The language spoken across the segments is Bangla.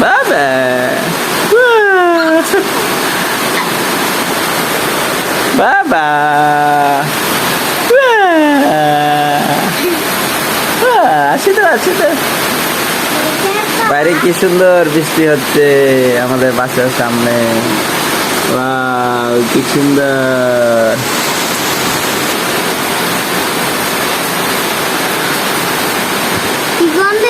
বাবা বাবা তো তো বাইরে কি সুন্দর বৃষ্টি হচ্ছে আমাদের বাসার সামনে কি সুন্দর কি গন্ধ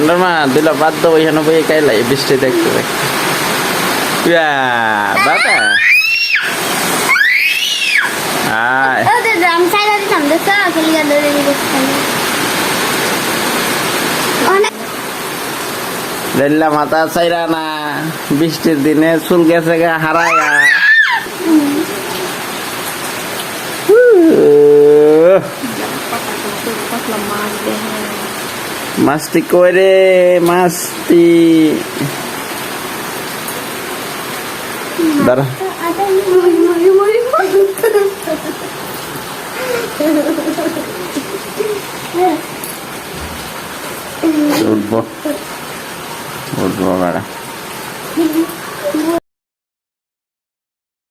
গন্ডর মা দিলা বাদ দাও এখানে বই কাইলা এই বৃষ্টি দেখতে দেখতে। বাবা। আয়। দিল্লা মাথা চাইরা না বৃষ্টির দিনে চুল গেছে গা হারায়া উহ, Masticoere, masti. Dar. উঠবো